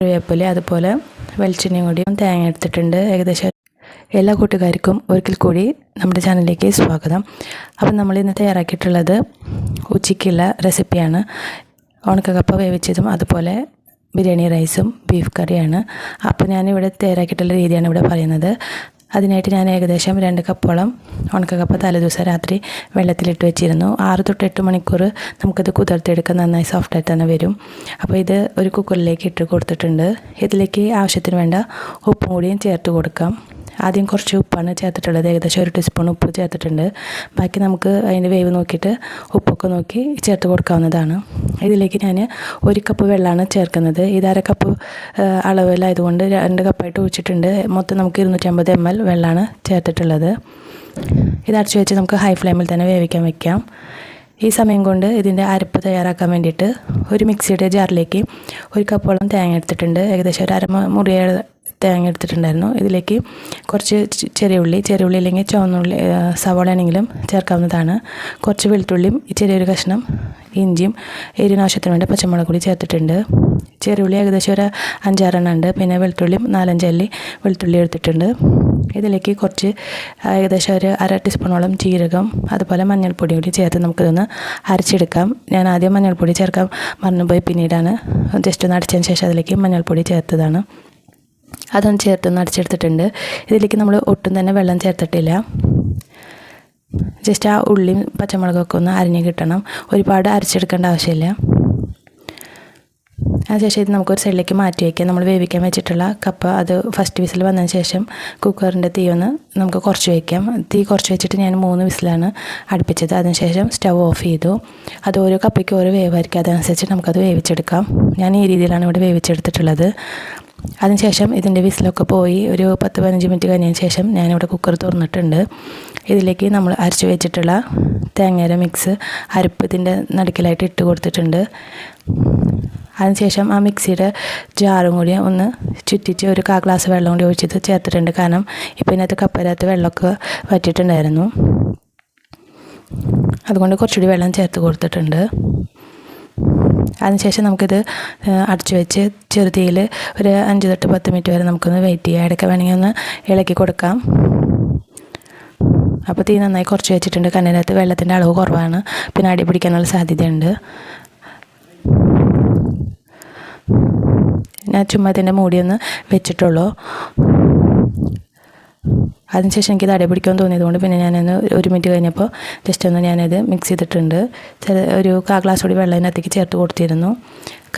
കറിവേപ്പില അതുപോലെ വെളിച്ചെണ്ണയും കൂടി തേങ്ങ എടുത്തിട്ടുണ്ട്. ഏകദേശം എല്ലാ കൂട്ടുകാർക്കും ഒരിക്കൽ കൂടി നമ്മുടെ ചാനലിലേക്ക് സ്വാഗതം. അപ്പം നമ്മൾ ഇന്ന് തയ്യാറാക്കിയിട്ടുള്ളത് ഉച്ചയ്ക്കുള്ള റെസിപ്പിയാണ്. ഉണക്കക്കപ്പ വേവിച്ചതും അതുപോലെ ബിരിയാണി റൈസും ബീഫ് കറിയാണ്. അപ്പോൾ ഞാനിവിടെ തയ്യാറാക്കിയിട്ടുള്ള രീതിയാണ് ഇവിടെ പറയുന്നത്. അതിനായിട്ട് ഞാൻ ഏകദേശം രണ്ട് കപ്പോളം ഉണക്കക്കപ്പ തലേദിവസം രാത്രി വെള്ളത്തിലിട്ട് വെച്ചിരുന്നു. ആറ് തൊട്ട് എട്ട് മണിക്കൂർ നമുക്കത് കുതിർത്തെടുക്കാൻ നന്നായി സോഫ്റ്റായി തന്നെ വരും. അപ്പോൾ ഇത് ഒരു കുക്കറിലേക്ക് ഇട്ട് കൊടുത്തിട്ടുണ്ട്. ഇതിലേക്ക് ആവശ്യത്തിന് വേണ്ട ഉപ്പും കൂടിയും ചേർത്ത് കൊടുക്കാം. ആദ്യം കുറച്ച് ഉപ്പാണ് ചേർത്തിട്ടുള്ളത്. ഏകദേശം ഒരു ടീസ്പൂൺ ഉപ്പ് ചേർത്തിട്ടുണ്ട്. ബാക്കി നമുക്ക് അതിന്റെ വേവ് നോക്കിയിട്ട് ഉപ്പൊക്കെ നോക്കി ചേർത്ത് കൊടുക്കാവുന്നതാണ്. ഇതിലേക്ക് ഞാൻ ഒരു കപ്പ് വെള്ളമാണ് ചേർക്കുന്നത്. ഇത് അര കപ്പ് അളവിലായതുകൊണ്ട് രണ്ട് കപ്പായിട്ട് ഒഴിച്ചിട്ടുണ്ട്. മൊത്തം നമുക്ക് ഇരുന്നൂറ്റമ്പത് എം എൽ വെള്ളമാണ് ചേർത്തിട്ടുള്ളത്. ഇത് അടച്ചു വെച്ച് നമുക്ക് ഹൈ ഫ്ലെയിമിൽ തന്നെ വേവിക്കാൻ വെക്കാം. ഈ സമയം കൊണ്ട് ഇതിന്റെ അരപ്പ് തയ്യാറാക്കാൻ വേണ്ടിയിട്ട് ഒരു മിക്സിയുടെ ജാറിലേക്ക് ഒരു കപ്പോളം തേങ്ങ എടുത്തിട്ടുണ്ട്. ഏകദേശം ഒരു അര മുറിയ തേങ്ങ എടുത്തിട്ടുണ്ടായിരുന്നു. ഇതിലേക്ക് കുറച്ച് ചെറിയ ഉള്ളി ചെറിയ ഉള്ളി അല്ലെങ്കിൽ ചുവന്നുള്ളി സവാള ആണെങ്കിലും ചേർക്കാവുന്നതാണ്. കുറച്ച് വെളുത്തുള്ളിയും ചെറിയൊരു കഷ്ണം ഇഞ്ചിയും എരിവിനാവശ്യത്തിന് വേണ്ടി പച്ചമുളക് കൂടി ചേർത്തിട്ടുണ്ട്. ചെറുള്ളി ഏകദേശം ഒരു അഞ്ചാറെണ്ണം ഉണ്ട് പിന്നെ വെളുത്തുള്ളിയും നാലഞ്ചല്ലി വെളുത്തുള്ളി എടുത്തിട്ടുണ്ട്. ഇതിലേക്ക് കുറച്ച് ഏകദേശം ഒരു അര ടീസ്പൂണോളം ജീരകം അതുപോലെ മഞ്ഞൾപ്പൊടി കൂടി ചേർത്ത് നമുക്കിതൊന്ന് അരച്ചെടുക്കാം. ഞാൻ ആദ്യം മഞ്ഞൾപ്പൊടി ചേർക്കാൻ മറന്നുപോയി. പിന്നീടാണ് ജസ്റ്റ് ഒന്ന് അടിച്ചതിന് ശേഷം അതിലേക്ക് മഞ്ഞൾപ്പൊടി ചേർത്തതാണ്. അതൊന്ന് ചേർത്തൊന്ന് അടിച്ചെടുത്തിട്ടുണ്ട് ഇതിലേക്ക് നമ്മൾ ഒട്ടും തന്നെ വെള്ളം ചേർത്തിട്ടില്ല. ജസ്റ്റ് ആ ഉള്ളിയും പച്ചമുളകൊക്കെ ഒന്ന് അരിഞ്ഞ് കിട്ടണം. ഒരുപാട് അരച്ചെടുക്കേണ്ട ആവശ്യമില്ല. അതിനുശേഷം ഇത് നമുക്കൊരു സൈഡിലേക്ക് മാറ്റി വയ്ക്കാം നമ്മൾ വേവിക്കാൻ വെച്ചിട്ടുള്ള കപ്പ അത് ഫസ്റ്റ് വിസിൽ വന്നതിന് ശേഷം കുക്കറിന്റെ തീ ഒന്ന് നമുക്ക് കുറച്ച് വയ്ക്കാം തീ കുറച്ച് വെച്ചിട്ട് ഞാൻ മൂന്ന് വിസിലാണ് അടുപ്പിച്ചത്. അതിനുശേഷം സ്റ്റവ് ഓഫ് ചെയ്തു. അത് ഓരോ കപ്പയ്ക്ക് ഓരോ വേവായിരിക്കും. അതനുസരിച്ച് നമുക്കത് വേവിച്ചെടുക്കാം. ഞാൻ ഈ രീതിയിലാണ് ഇവിടെ വേവിച്ചെടുത്തിട്ടുള്ളത്. അതിനുശേഷം ഇതിന്റെ വിസിലൊക്കെ പോയി ഒരു പത്ത് പതിനഞ്ച് മിനിറ്റ് കഴിഞ്ഞതിന് ശേഷം ഞാനിവിടെ കുക്കർ തുറന്നിട്ടുണ്ട്. ഇതിലേക്ക് നമ്മൾ അരച്ച് വെച്ചിട്ടുള്ള തേങ്ങയുടെ മിക്സ് അരപ്പ് ഇതിന്റെ നടുക്കിലായിട്ട് ഇട്ട് കൊടുത്തിട്ടുണ്ട്. അതിനുശേഷം ആ മിക്സിയുടെ ജാറും കൂടി ഒന്ന് ചുറ്റിച്ച് ഒരു കാ ഗ്ലാസ് വെള്ളം കൂടി ഒഴിച്ചത് ചേർത്തിട്ടുണ്ട്. കാരണം ഇപ്പം ഇതിനകത്ത് കപ്പരകത്ത് വെള്ളമൊക്കെ വറ്റിയിട്ടുണ്ടായിരുന്നു. അതുകൊണ്ട് കുറച്ചുകൂടി വെള്ളം ചേർത്ത് കൊടുത്തിട്ടുണ്ട്. അതിനുശേഷം നമുക്കിത് അടച്ചു വെച്ച് ചെറുതീയിൽ ഒരു അഞ്ച് തൊട്ട് പത്ത് മിനിറ്റ് വരെ നമുക്കൊന്ന് വെയിറ്റ് ചെയ്യാം. ഇടയ്ക്ക് വേണമെങ്കിൽ ഒന്ന് ഇളക്കി കൊടുക്കാം. അപ്പോൾ തീ നന്നായി കുറച്ച് വെച്ചിട്ടുണ്ട്. കണ്ണിനകത്ത് വെള്ളത്തിന്റെ അളവ് കുറവാണ്. പിന്നെ അടി പിടിക്കാനുള്ള സാധ്യതയുണ്ട്. ഞാൻ ചുമ്മാ ഇതിന്റെ മൂടിയൊന്ന് വെച്ചിട്ടുള്ളൂ. അതിനുശേഷം എനിക്കിത് അടപിടിക്കാൻ തോന്നിയതുകൊണ്ട് പിന്നെ ഞാനൊന്ന് ഒരു മിനിറ്റ് കഴിഞ്ഞപ്പോൾ ജസ്റ്റ് ഒന്ന് ഞാനത് മിക്സ് ചെയ്തിട്ടുണ്ട്. ചില ഒരു കാ ഗ്ലാസ് കൂടി വെള്ളം അതിനകത്തേക്ക് ചേർത്ത് കൊടുത്തിരുന്നു.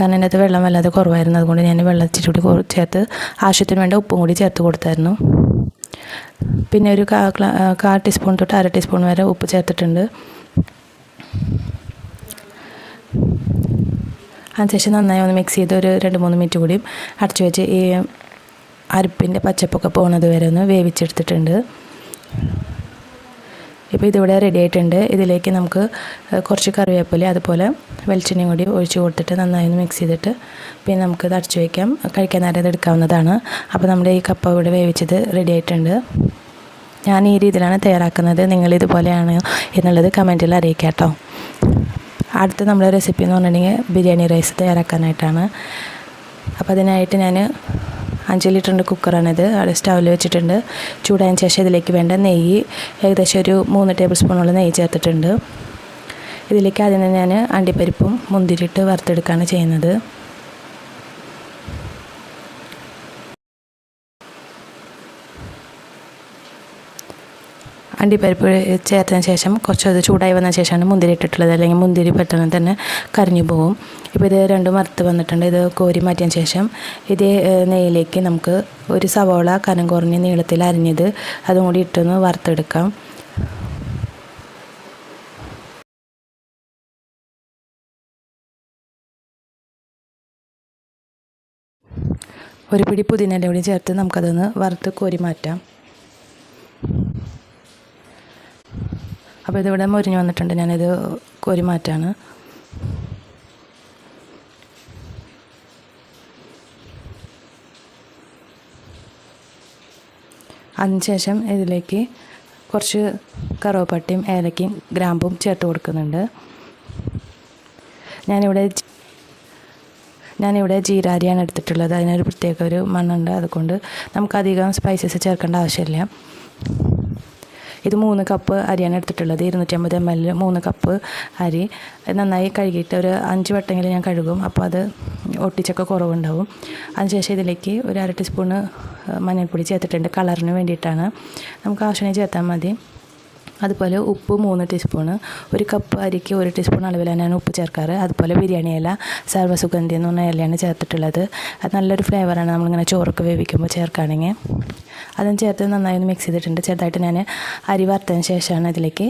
കാരണം അതിനകത്ത് വെള്ളം വല്ലാതെ കുറവായിരുന്നു. അതുകൊണ്ട് ഞാൻ വെള്ളം ഇച്ചിരി കൂടി ചേർത്ത് ആവശ്യത്തിന് വേണ്ട ഉപ്പും കൂടി ചേർത്ത് കൊടുത്തായിരുന്നു. പിന്നെ ഒരു കാ ടീസ്പൂൺ തൊട്ട് അര ടീസ്പൂൺ വരെ ഉപ്പ് ചേർത്തിട്ടുണ്ട്. അതിനുശേഷം നന്നായി ഒന്ന് മിക്സ് ചെയ്ത് ഒരു രണ്ട് മൂന്ന് മിനിറ്റ് കൂടി അടച്ചു വെച്ച് ഈ അരിപ്പിന്റെ പച്ചപ്പൊക്കെ പോകുന്നത് വരെ ഒന്ന് വേവിച്ചെടുത്തിട്ടുണ്ട്. ഇപ്പോൾ ഇതിവിടെ റെഡി ആയിട്ടുണ്ട്. ഇതിലേക്ക് നമുക്ക് കുറച്ച് കറിവേപ്പില അതുപോലെ വെളിച്ചെണ്ണയും കൂടി ഒഴിച്ച് കൊടുത്തിട്ട് നന്നായി മിക്സ് ചെയ്തിട്ട് പിന്നെ നമുക്ക് ഇത് അടച്ചു വയ്ക്കാം കഴിക്കാൻ നേരം എടുക്കാവുന്നതാണ്. അപ്പോൾ നമ്മുടെ ഈ കപ്പ ഇവിടെ വേവിച്ചത് റെഡി ആയിട്ടുണ്ട്. ഞാൻ ഈ രീതിയിലാണ് തയ്യാറാക്കുന്നത്. നിങ്ങൾ ഇതുപോലെയാണ് എന്നുള്ളത് കമന്റിൽ അറിയിക്കാം കേട്ടോ. അടുത്ത നമ്മുടെ റെസിപ്പി എന്ന് പറഞ്ഞിട്ടുണ്ടെങ്കിൽ ബിരിയാണി റൈസ് തയ്യാറാക്കാനായിട്ടാണ്. അപ്പോൾ അതിനായിട്ട് ഞാൻ അഞ്ച് ലിറ്ററിന്റെ കുക്കറാണിത്. അവിടെ സ്റ്റൗവിൽ വെച്ചിട്ടുണ്ട്. ചൂടായതിന് ശേഷം ഇതിലേക്ക് വേണ്ട നെയ്യ് ഏകദേശം ഒരു മൂന്ന് ടേബിൾ സ്പൂണോളം നെയ്യ് ചേർത്തിട്ടുണ്ട്. ഇതിലേക്ക് ആദ്യം തന്നെ ഞാൻ അണ്ടിപ്പരിപ്പും മുന്തിരിയിട്ട് വറുത്തെടുക്കുകയാണ് ചെയ്യുന്നത്. അണ്ടിപ്പരിപ്പ് ചേർത്തതിന് ശേഷം കുറച്ചത് ചൂടായി വന്ന ശേഷമാണ് മുന്തിരി ഇട്ടിട്ടുള്ളത്. അല്ലെങ്കിൽ മുന്തിരി പെട്ടെന്ന് തന്നെ കരിഞ്ഞു പോകും. ഇപ്പോൾ ഇത് രണ്ടും വറുത്ത് വന്നിട്ടുണ്ട്. ഇത് കോരി മാറ്റിയതിന് ശേഷം ഇതേ നെയ്യിലേക്ക് നമുക്ക് ഒരു സവോള കനം കുറഞ്ഞ് നീളത്തിൽ അരിഞ്ഞത് അതും കൂടി ഇട്ടൊന്ന് വറുത്തെടുക്കാം. ഒരു പിടി പുതിനയില കൂടി ചേർത്ത് നമുക്കതൊന്ന് വറുത്ത് കോരി മാറ്റാം. അപ്പോൾ ഇതിവിടെ മുരിഞ്ഞ് വന്നിട്ടുണ്ട്. ഞാനിത് കോരി മാറ്റാണ്. അതിനുശേഷം ഇതിലേക്ക് കുറച്ച് കറുവപ്പട്ടയും ഏലക്കയും ഗ്രാമ്പും ചേർത്ത് കൊടുക്കുന്നുണ്ട്. ഞാനിവിടെ ഞാനിവിടെ ജീരാരിയാണ് എടുത്തിട്ടുള്ളത്. അതിനൊരു പ്രത്യേക ഒരു മണ്ണുണ്ട്. അതുകൊണ്ട് നമുക്കധികം സ്പൈസസ് ചേർക്കേണ്ട ആവശ്യമില്ല. ഇത് മൂന്ന് കപ്പ് അരിയാണ് എടുത്തിട്ടുള്ളത്. ഇരുന്നൂറ്റമ്പത് എം എൽ മൂന്ന് കപ്പ് അരി. നന്നായി കഴുകിയിട്ട് ഒരു അഞ്ച് വട്ടമെങ്കിലും ഞാൻ കഴുകും. അപ്പോൾ അത് ഒട്ടിച്ചൊക്കെ കുറവുണ്ടാവും. അതിനുശേഷം ഇതിലേക്ക് ഒരു അര ടീസ്പൂണ് മഞ്ഞൾപ്പൊടി ചേർത്തിട്ടുണ്ട്. കളറിന് വേണ്ടിയിട്ടാണ്. നമുക്ക് ആവശ്യമായി ചേർത്താൽ മതി. അതുപോലെ ഉപ്പ് മൂന്ന് ടീസ്പൂണ് ഒരു കപ്പ് അരിക്ക് ഒരു ടീസ്പൂൺ അളവിലാണ് ഞാൻ ഉപ്പ് ചേർക്കാറ്. അതുപോലെ ബിരിയാണി ഇല സർവസുഗന്ധി എന്ന് പറഞ്ഞ ഇലയാണ് ചേർത്തിട്ടുള്ളത്. അത് നല്ലൊരു ഫ്ലേവറാണ് നമ്മളിങ്ങനെ ചോറൊക്കെ വേവിക്കുമ്പോൾ ചേർക്കുകയാണെങ്കിൽ അതും ചേർത്ത് നന്നായി ഒന്ന് മിക്സ് ചെയ്തിട്ടുണ്ട്. ചെറുതായിട്ട് ഞാൻ അരി വറുത്തതിന് ശേഷമാണ് അതിലേക്ക്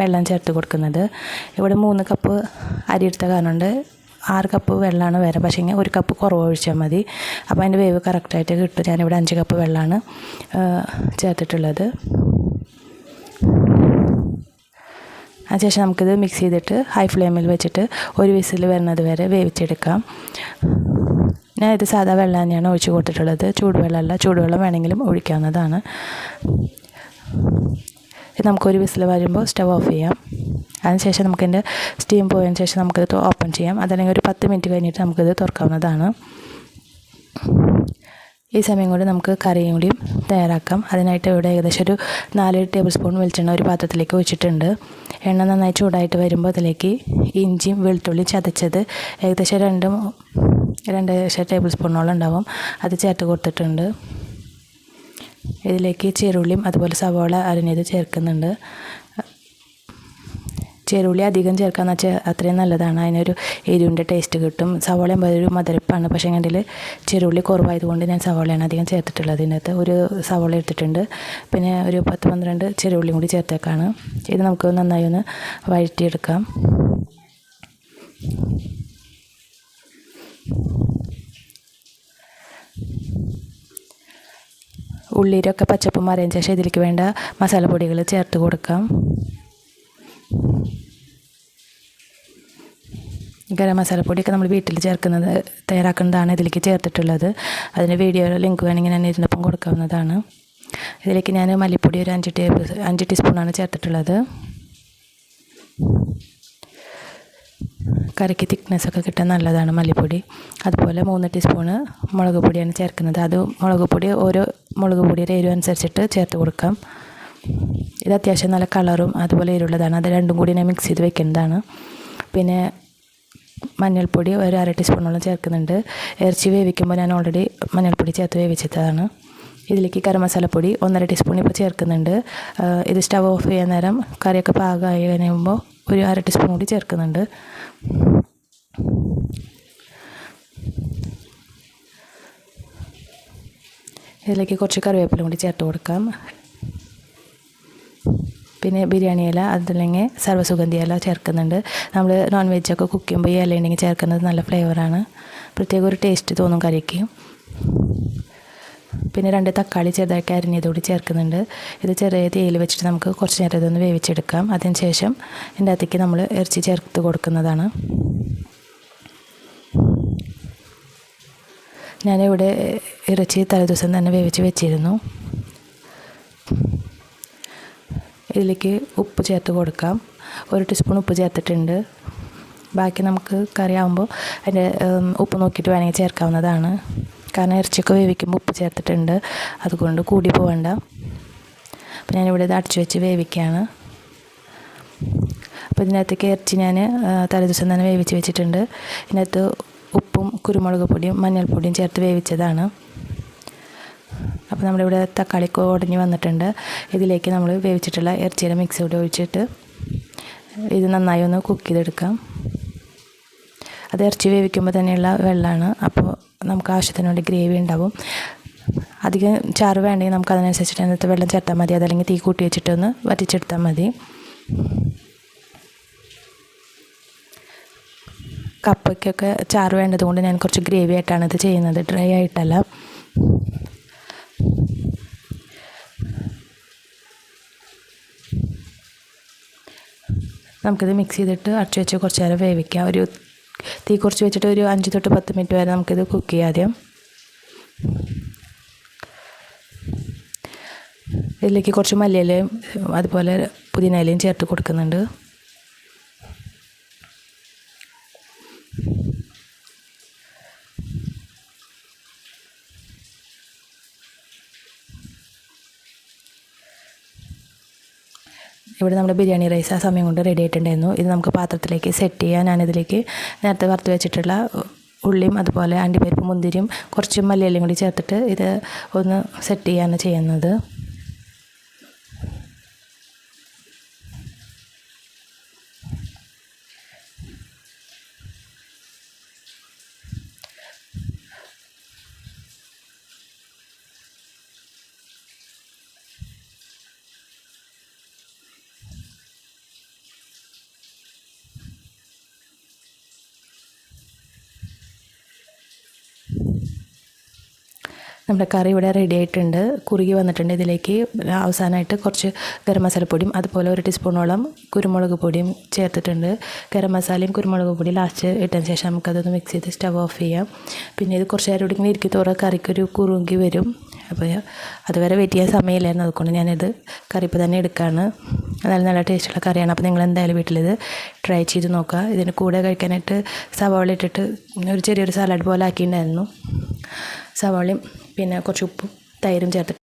വെള്ളം ചേർത്ത് കൊടുക്കുന്നത്. ഇവിടെ മൂന്ന് കപ്പ് അരി എടുത്ത കാരണമുണ്ട്. ആറ് കപ്പ് വെള്ളമാണ് വേറെ പക്ഷേ ഇങ്ങനെ ഒരു കപ്പ് കുറവ് ഒഴിച്ചാൽ മതി. അപ്പോൾ അതിന്റെ വേവ് കറക്റ്റായിട്ട് കിട്ടും. ഞാനിവിടെ അഞ്ച് കപ്പ് വെള്ളമാണ് ചേർത്തിട്ടുള്ളത്. അതിനുശേഷം നമുക്കിത് മിക്സ് ചെയ്തിട്ട് ഹൈ ഫ്ലെയിമിൽ വെച്ചിട്ട് ഒരു വിസിൽ വരുന്നത് വരെ വേവിച്ചെടുക്കാം. ഞാൻ ഇത് സാധാ വെള്ളം തന്നെയാണ് ഒഴിച്ചു കൊടുത്തിട്ടുള്ളത്. ചൂടുവെള്ളമല്ല ചൂടുവെള്ളം വേണമെങ്കിലും ഒഴിക്കാവുന്നതാണ്. ഇത് നമുക്കൊരു വിസിൽ വരുമ്പോൾ സ്റ്റവ് ഓഫ് ചെയ്യാം. അതിനുശേഷം നമുക്കിതിന്റെ സ്റ്റീം പോയതിന് ശേഷം നമുക്കിത് ഓപ്പൺ ചെയ്യാം. അതല്ലെങ്കിൽ ഒരു പത്ത് മിനിറ്റ് കഴിഞ്ഞിട്ട് നമുക്കിത് തുറക്കാവുന്നതാണ്. ഈ സമയം കൊണ്ട് നമുക്ക് കറിയും കൂടിയും തയ്യാറാക്കാം. അതിനായിട്ട് ഇവിടെ ഏകദേശം ഒരു നാല് ടേബിൾ സ്പൂൺ വെളിച്ചെണ്ണ ഒരു പാത്രത്തിലേക്ക് ഒഴിച്ചിട്ടുണ്ട്. എണ്ണ നന്നായി ചൂടായിട്ട് വരുമ്പോൾ അതിലേക്ക് ഇഞ്ചിയും വെളുത്തുള്ളിയും ചതച്ചത് ഏകദേശം രണ്ട് രണ്ട് ടേബിൾ സ്പൂണോളം ഉണ്ടാവും. അത് ചേർത്ത് കൊടുത്തിട്ടുണ്ട്. ഇതിലേക്ക് ചെറുള്ളിയും അതുപോലെ സവാള അരിഞ്ഞത് ചേർക്കുന്നുണ്ട്. ചെറുള്ളി അധികം ചേർക്കാന്ന് വെച്ചാൽ അത്രയും നല്ലതാണ്. അതിനൊരു എരിവിന്റെ ടേസ്റ്റ് കിട്ടും. സവോളയും ഒരു മധുരപ്പാണ്. പക്ഷേ എങ്കിൽ ചെറുള്ളി കുറവായതുകൊണ്ട് ഞാൻ സവാളയാണ് അധികം ചേർത്തിട്ടുള്ളത്. ഇതിനകത്ത് ഒരു സവാള എടുത്തിട്ടുണ്ട്. പിന്നെ ഒരു പത്ത് പന്ത്രണ്ട് ചെറുള്ളിയും കൂടി ചേർത്തേക്കാണ്. ഇത് നമുക്ക് നന്നായി ഒന്ന് വഴറ്റിയെടുക്കാം. ഉള്ളിയിലൊക്കെ പച്ചപ്പ് മറിയതിന് ശേഷം ഇതിലേക്ക് വേണ്ട മസാലപ്പൊടികൾ ചേർത്ത് കൊടുക്കാം. ഗരം മസാലപ്പൊടിയൊക്കെ നമ്മൾ വീട്ടിൽ ചേർക്കുന്നത് തയ്യാറാക്കുന്നതാണ് ഇതിലേക്ക് ചേർത്തിട്ടുള്ളത്. അതിന് വീഡിയോ ലിങ്ക് വേണമെങ്കിൽ ഞാൻ ഇതിനൊപ്പം കൊടുക്കാവുന്നതാണ്. ഇതിലേക്ക് ഞാൻ മല്ലിപ്പൊടി ഒരു അഞ്ച് ടേബിൾ അഞ്ച് ടീസ്പൂണാണ് ചേർത്തിട്ടുള്ളത്. കറിക്ക് തിക്നെസ് ഒക്കെ കിട്ടാൻ നല്ലതാണ് മല്ലിപ്പൊടി. അതുപോലെ മൂന്ന് ടീസ്പൂണ് മുളക് പൊടിയാണ് ചേർക്കുന്നത്. അത് മുളക് പൊടി ഓരോ മുളക് പൊടിയുടെ എരിവ് അനുസരിച്ചിട്ട് ചേർത്ത് കൊടുക്കാം. ഇത് അത്യാവശ്യം നല്ല കളറും അതുപോലെ എരിവുള്ളതാണ് അത് രണ്ടും കൂടി ഞാൻ മിക്സ് ചെയ്ത് വെക്കുന്നതാണ്. പിന്നെ മഞ്ഞൾപ്പൊടി ഒരു അര ടീസ്പൂണോളം ചേർക്കുന്നുണ്ട്. ഇറച്ചി വേവിക്കുമ്പോൾ ഞാൻ ഓൾറെഡി മഞ്ഞൾപ്പൊടി ചേർത്ത് വേവിച്ചതാണ്. ഇതിലേക്ക് ഗരം മസാലപ്പൊടി ഒന്നര ടീസ്പൂൺ ഇപ്പോൾ ചേർക്കുന്നുണ്ട്. ഇത് സ്റ്റവ് ഓഫ് ചെയ്യാൻ നേരം കറിയൊക്കെ പാകമായി കഴിയുമ്പോൾ ഒരു അര ടീസ്പൂൺ കൂടി ചേർക്കുന്നുണ്ട്. ഇതിലേക്ക് കുറച്ച് കറിവേപ്പിലും കൂടി ചേർത്ത് കൊടുക്കാം. പിന്നെ ബിരിയാണി ഇല അതല്ലെങ്കിൽ സർവസുഗന്ധി ഇല ചേർക്കുന്നുണ്ട്. നമ്മൾ നോൺ വെജൊക്കെ കുക്ക് ചെയ്യുമ്പോൾ ഈ ഇല ഉണ്ടെങ്കിൽ ചേർക്കുന്നത് നല്ല ഫ്ലേവറാണ് പ്രത്യേക ഒരു ടേസ്റ്റ് തോന്നും കറിക്ക്. പിന്നെ രണ്ട് തക്കാളി ചെറുതായിട്ട് അരിഞ്ഞതുകൂടി ചേർക്കുന്നുണ്ട്. ഇത് ചെറിയ തേയിൽ വെച്ചിട്ട് നമുക്ക് കുറച്ച് നേരം ഇതൊന്ന് വേവിച്ചെടുക്കാം. അതിന് ശേഷം ഇതിന്റെ അകത്തേക്ക് നമ്മൾ ഇറച്ചി ചേർത്ത് കൊടുക്കുന്നതാണ്. ഞാനിവിടെ ഇറച്ചി തലേദിവസം തന്നെ വേവിച്ച് വെച്ചിരുന്നു. ഇതിലേക്ക് ഉപ്പ് ചേർത്ത് കൊടുക്കാം. ഒരു ടീസ്പൂൺ ഉപ്പ് ചേർത്തിട്ടുണ്ട്. ബാക്കി നമുക്ക് കറി ആകുമ്പോൾ അതിന്റെ ഉപ്പ് നോക്കിയിട്ട് വേണമെങ്കിൽ ചേർക്കാവുന്നതാണ്. കാരണം ഇറച്ചിയൊക്കെ വേവിക്കുമ്പോൾ ഉപ്പ് ചേർത്തിട്ടുണ്ട്. അതുകൊണ്ട് കൂടി പോകണ്ട അപ്പോൾ ഞാനിവിടെ ഇത് അടച്ചു വെച്ച് വേവിക്കുകയാണ് അപ്പോൾ ഇതിനകത്തേക്ക് ഇറച്ചി ഞാൻ തലേദിവസം തന്നെ വേവിച്ച് വെച്ചിട്ടുണ്ട്. ഇതിനകത്ത് ഉപ്പും കുരുമുളക് പൊടിയും മഞ്ഞൾപ്പൊടിയും ചേർത്ത് വേവിച്ചതാണ്. അപ്പോൾ നമ്മുടെ നമ്മളിവിടെ തക്കാളിക്ക് ഉടഞ്ഞ് വന്നിട്ടുണ്ട്. ഇതിലേക്ക് നമ്മൾ വേവിച്ചിട്ടുള്ള ഇറച്ചിയുടെ മിക്സ് കൂടി ഒഴിച്ചിട്ട് ഇത് നന്നായി ഒന്ന് കുക്ക് ചെയ്തെടുക്കാം. അത് ഇറച്ചി വേവിക്കുമ്പോൾ തന്നെയുള്ള വെള്ളമാണ്. അപ്പോൾ നമുക്ക് ആവശ്യത്തിനുള്ള ഗ്രേവി ഉണ്ടാവും. അധികം ചാറ് വേണ്ടെങ്കിൽ നമുക്ക് അതിനനുസരിച്ചിട്ട് അതിനകത്ത് വെള്ളം ചേർത്താൽ മതി. അതല്ലെങ്കിൽ തീ കൂട്ടി വെച്ചിട്ടൊന്ന് വറ്റിച്ചെടുത്താൽ മതി. കപ്പയ്ക്കൊക്കെ ചാറ് വേണ്ടത് കൊണ്ട് ഞാൻ കുറച്ച് ഗ്രേവി ആയിട്ടാണ് ഇത് ചെയ്യുന്നത്. ഡ്രൈ ആയിട്ടല്ല. നമുക്കിത് മിക്സ് ചെയ്തിട്ട് അടച്ചു വെച്ച് കുറച്ച് നേരം വേവിക്കാം. ഒരു തീ കുറച്ച് വെച്ചിട്ട് ഒരു അഞ്ച് തൊട്ട് പത്ത് മിനിറ്റ് വരെ നമുക്കിത് കുക്ക് ചെയ്യാം ആദ്യം. ഇതിലേക്ക് കുറച്ച് മല്ലിയിലയും അതുപോലെ പുതിനയിലയും ചേർത്ത് കൊടുക്കുന്നുണ്ട്. ഇവിടെ നമ്മുടെ ബിരിയാണി റൈസ് ആ സമയം കൊണ്ട് റെഡി ആയിട്ടുണ്ടായിരുന്നു. ഇത് നമുക്ക് പാത്രത്തിലേക്ക് സെറ്റ് ചെയ്യാൻ ഞാനിതിലേക്ക് നേരത്തെ വറുത്ത് വെച്ചിട്ടുള്ള ഉള്ളിയും അതുപോലെ അണ്ടിപ്പരിപ്പ് മുന്തിരിയും കുറച്ച് മല്ലിയിലയും കൂടി ചേർത്തിട്ട് ഇത് ഒന്ന് സെറ്റ് ചെയ്യാനാണ് ചെയ്യുന്നത്. നമ്മുടെ കറി ഇവിടെ റെഡി ആയിട്ടുണ്ട്. കുറുകി വന്നിട്ടുണ്ട് ഇതിലേക്ക്. അവസാനമായിട്ട് കുറച്ച് ഗരം മസാലപ്പൊടിയും അതുപോലെ ഒരു ടീസ്പൂണോളം കുരുമുളക് പൊടിയും ചേർത്തിട്ടുണ്ട്. ഗരം മസാലയും കുരുമുളക് പൊടി ലാസ്റ്റ് ഇട്ടതിന് ശേഷം നമുക്കതൊന്ന് മിക്സ് ചെയ്ത് സ്റ്റവ് ഓഫ് ചെയ്യാം. പിന്നെ ഇത് കുറച്ച് നേരം ഇങ്ങനെ ഇരിക്കി തോറും കറിക്കൊരു കുറുകി വരും. അപ്പോൾ അതുവരെ വെയിറ്റ് ചെയ്യാൻ സമയമില്ലായിരുന്നു. അതുകൊണ്ട് ഞാനിത് കറി ഇപ്പോൾ തന്നെ എടുക്കുകയാണ് നല്ല നല്ല ടേസ്റ്റുള്ള കറിയാണ്. അപ്പോൾ നിങ്ങൾ എന്തായാലും വീട്ടിലിത് ട്രൈ ചെയ്ത് നോക്കുക. ഇതിന് കൂടെ കഴിക്കാനായിട്ട് സവാള ഇട്ടിട്ട് ഒരു ചെറിയൊരു സലാഡ് പോലെ ആക്കിയിട്ടുണ്ടായിരുന്നു. സവാളയും പിന്നെ കുറച്ച് ഉപ്പും തൈരും ചേർത്ത്